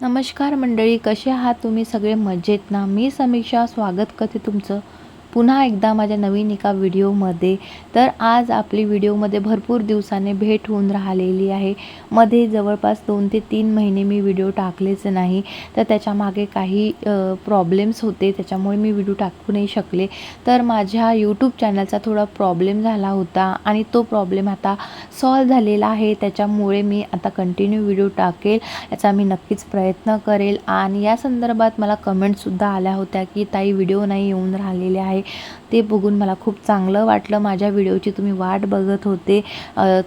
नमस्कार मंडळी कसे आहात तुम्ही सगळे? मजेत ना? मी समीक्षा स्वागत करते तुमचं? पुन्हा एकदा माझ्या नवीन एका व्हिडिओमध्ये तर आज आपली व्हिडिओमध्ये भरपूर दिवसाने भेट होऊन राहिलेली आहे. मध्ये जवळपास दोन ते तीन महिने मी व्हिडिओ टाकलेच नाही तर त्याच्यामागे काही प्रॉब्लेम्स होते त्याच्यामुळे मी व्हिडिओ टाकू नाही शकले. तर माझ्या यूट्यूब चॅनलचा थोडा प्रॉब्लेम झाला होता आणि तो प्रॉब्लेम आता सॉल्व झालेला आहे. त्याच्यामुळे मी आता कंटिन्यू व्हिडिओ टाकेल याचा मी नक्कीच प्रयत्न करेल. आणि या संदर्भात मला कमेंटसुद्धा आल्या होत्या की ताई व्हिडिओ नाही येऊन राहिलेले आहे. ते बघून मला खूप चांगलं वाटलं. माझ्या व्हिडिओची तुम्ही वाट बघत होते.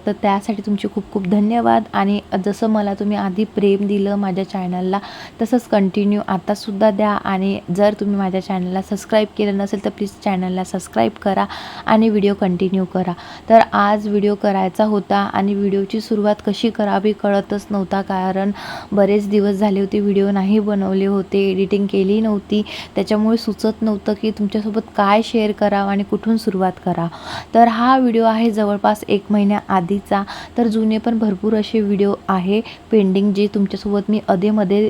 तर त्यासाठी तुमचे खूप खूप धन्यवाद. आणि जसं मला तुम्ही आधी प्रेम दिलं माझ्या चॅनलला तसंच कंटिन्यू आतासुद्धा द्या. आणि जर तुम्ही माझ्या चॅनलला सबस्क्राईब केलं नसेल तर प्लीज चॅनलला सबस्क्राईब करा आणि व्हिडिओ कंटिन्यू करा. तर आज व्हिडिओ करायचा होता आणि व्हिडिओची सुरुवात कशी करावी कळतच नव्हता. कारण बरेच दिवस झाले होते व्हिडिओ नाही बनवले होते एडिटिंग केली नव्हती. त्याच्यामुळे सुचत नव्हतं की तुमच्यासोबत काय काय शेअर करावं आणि कुठून सुरुवात करा तर हा व्हिडिओ आहे जवळपास एक महिन्या आधीचा. तर जुने पण भरपूर असे व्हिडिओ आहे पेंडिंग जे तुमच्यासोबत मी अधेमध्ये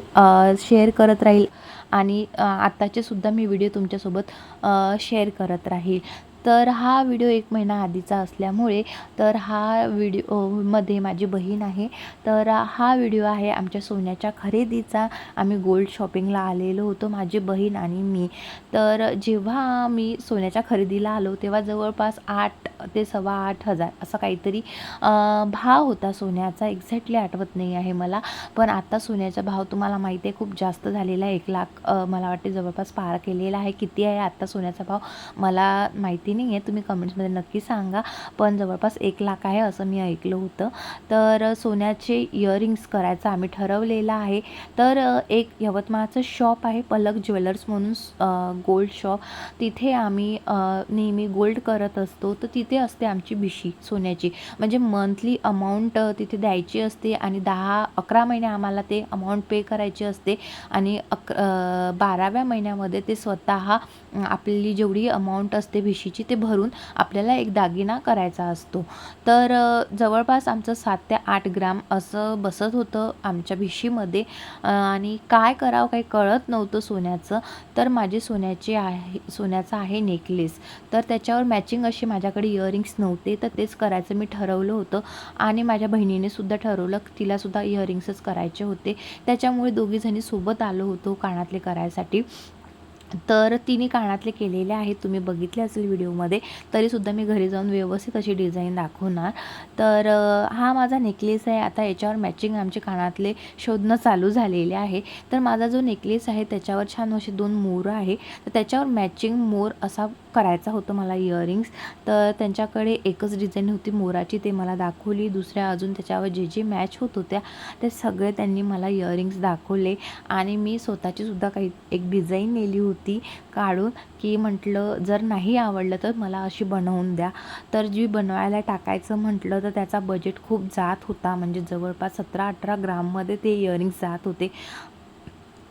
शेअर करत राहील. आणि आत्ताचे सुद्धा मी व्हिडिओ तुमच्यासोबत शेअर करत राहील. तर हा व्हिडिओ एक महिना आधीचा असल्यामुळे तर हा व्हिडिओमध्ये माझी बहीण आहे. तर हा व्हिडिओ आहे आमच्या सोन्याच्या खरेदीचा. आम्ही गोल्ड शॉपिंगला आलेलो होतो माझी बहीण आणि मी. तर जेव्हा मी सोन्याच्या खरेदीला आलो तेव्हा जवळपास आठ ते सव्वा आठ हजार असा काहीतरी भाव होता सोन्याचा. एक्झॅक्टली आठवत नाही आहे मला. पण आत्ता सोन्याचा भाव तुम्हाला माहिती आहे खूप जास्त झालेला आहे. एक लाख मला वाटते जवळपास पार केलेला आहे. किती आहे आत्ता सोन्याचा भाव? मला माहिती नाही आहे तुम्ही कमेंट्समध्ये नक्की सांगा. पण जवळपास एक लाख आहे असं मी ऐकलं होतं. तर सोन्याचे इयरिंग्स करायचं आम्ही ठरवलेलं आहे. तर एक यवतमाळचं शॉप आहे पलक ज्वेलर्स म्हणून गोल्ड शॉप तिथे आम्ही नेहमी गोल्ड करत असतो. तर तिथे असते आमची भिशी सोन्याची. म्हणजे मंथली अमाऊंट तिथे द्यायची असते आणि दहा अकरा महिने आम्हाला ते अमाऊंट पे करायची असते. आणि अक बाराव्या महिन्यामध्ये ते स्वतः आपली जेवढी अमाऊंट असते भिशीची ते भरून आपल्याला एक दागिना करायचा असतो. तर जवळपास आमचं सात ते आठ ग्राम असं बसत होतं आमच्या भिशीमध्ये. आणि काय करावं काही कळत नव्हतं सोन्याचं. तर माझे सोन्याचे आहे सोन्याचं आहे नेकलेस तर त्याच्यावर मॅचिंग असे माझ्याकडे इयरिंग्स नव्हते तर तेच करायचं मी ठरवलं होतं. आणि माझ्या बहिणीने सुद्धा ठरवलं तिलासुद्धा इयरिंग्सच करायचे होते. त्याच्यामुळे दोघीजणी सोबत आलो होतो कानातले करायसाठी तर तिने कानातले केलेले आहेत तुम्ही बघितले असेल व्हिडिओमध्ये तरीसुद्धा मी घरी जाऊन व्यवस्थित अशी डिझाईन दाखवणार. तर हा माझा नेकलेस आहे आता याच्यावर मॅचिंग आमचे कानातले शोधणं चालू झालेले आहे. तर माझा जो नेकलेस आहे त्याच्यावर छान असे दोन मोर आहे. तर त्याच्यावर मॅचिंग मोर असा करायचा होता मला इयरिंग्स तर त्यांच्याकडे एकच डिझाईन होती मोराची ते मला दाखवली. दुसऱ्या अजून त्याच्यावर जे जे मॅच होत होत्या ते सगळे त्यांनी मला इयरिंग्स दाखवले. आणि मी स्वतःची सुद्धा काही एक डिझाईन नेली होती. काढून की म्हटलं जर नाही आवडलं तर मला अशी बनवून द्या. तर जी बनवायला टाकायचं म्हटलं तर त्याचा बजेट खूप जात होता. म्हणजे जवळपास सतरा अठरा ग्राममध्ये ते इयरिंग्स जात होते.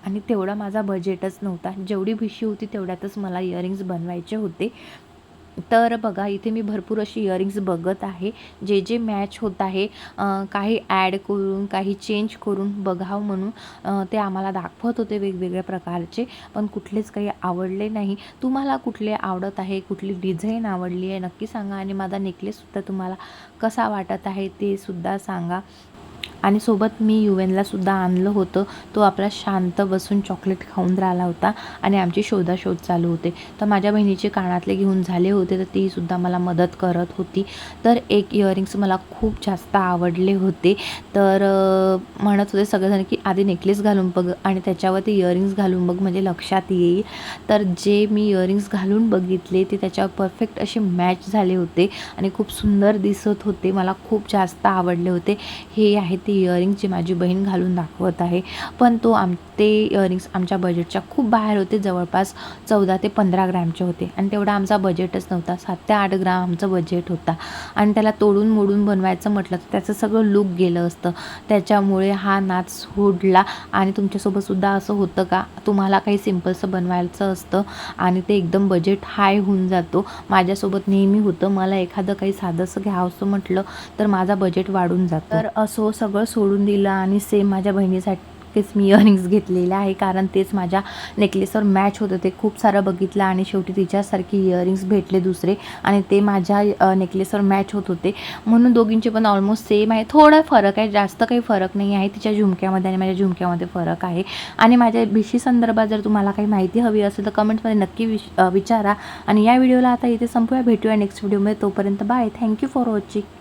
आणि तेवढा माझा बजेटच नव्हता. जेवढी भिशी होती तेवढ्यातच मला इयरिंग्स बनवायचे होते. तर बघा इथे मी भरपूर अशी इयरिंग्स बघत आहे. जे जे मॅच होत आहे काही ॲड करून काही चेंज करून बघावं म्हणून ते आम्हाला दाखवत होते वेगवेगळ्या प्रकारचे पण कुठलेच काही आवडले नाही. तुम्हाला कुठले आवडत आहे कुठली डिझाईन आवडली आहे नक्की सांगा. आणि माझा नेकलेससुद्धा तुम्हाला कसा वाटत आहे ते सुद्धा सांगा. आणि सोबत मी युवेनला सुद्धा आणलं होतं. तो आपला शांत बसून चॉकलेट खाऊन राहिला होता आणि आमची शोधाशोध चालू होते. तर माझ्या बहिणीचे कानातले घेऊन झाले होते तर तीसुद्धा मला मदत करत होती. तर एक इयरिंग्स मला खूप जास्त आवडले होते. तर म्हणत होते सगळेजण की आधी नेकलेस घालून बघ आणि त्याच्यावरती इयरिंग्स घालून बघ म्हणजे लक्षात येईल. तर जे मी इयरिंग्स घालून बघितले ते त्याच्यावर परफेक्ट असे मॅच झाले होते आणि खूप सुंदर दिसत होते. मला खूप जास्त आवडले होते. हे आहेत ती इयरिंगची माझी बहीण घालून दाखवत आहे. पण तो आम ते इयरिंग्स आमच्या बजेटच्या खूप बाहेर होते. जवळपास चौदा ते पंधरा ग्रॅमचे होते. आणि तेवढा आमचा बजेटच नव्हता. सात ते आठ ग्राम आमचं बजेट होता. आणि त्याला तोडून मोडून बनवायचं म्हटलं तर त्याचं सगळं लुक गेलं असतं. त्याच्यामुळे हा नाच सोडला. आणि तुमच्यासोबतसुद्धा असं होतं का? तुम्हाला काही सिम्पलचं बनवायचं असतं आणि ते एकदम बजेट हाय होऊन जातो. माझ्यासोबत नेहमी होतं. मला एखादं काही साधंसं घ्यावंसं म्हटलं तर माझा बजेट वाढून जातो. तर असो सगळं सोडून दिलं आणि सेम माझ्या बहिणीसाठीच मी इयरिंग्स घेतलेले आहे. कारण तेच माझ्या नेकलेसवर मॅच होतं. ते खूप सारं बघितलं आणि शेवटी तिच्यासारखे इयरिंग्स भेटले दुसरे आणि ते माझ्या नेकलेसवर मॅच होत होते. म्हणून दोघींचे पण ऑलमोस्ट सेम आहे. थोडा फरक आहे. जास्त काही फरक नाही आहे. तिच्या झुमक्यामध्ये आणि माझ्या झुमक्यामध्ये फरक आहे. आणि माझ्या भिशी संदर्भात जर तुम्हाला काही माहिती हवी असेल तर कमेंट्समध्ये नक्की विच विचारा. आणि या व्हिडिओला आता इथे संपूया. भेटूया नेक्स्ट व्हिडिओमध्ये तोपर्यंत बाय थँक्यू फॉर वॉचिंग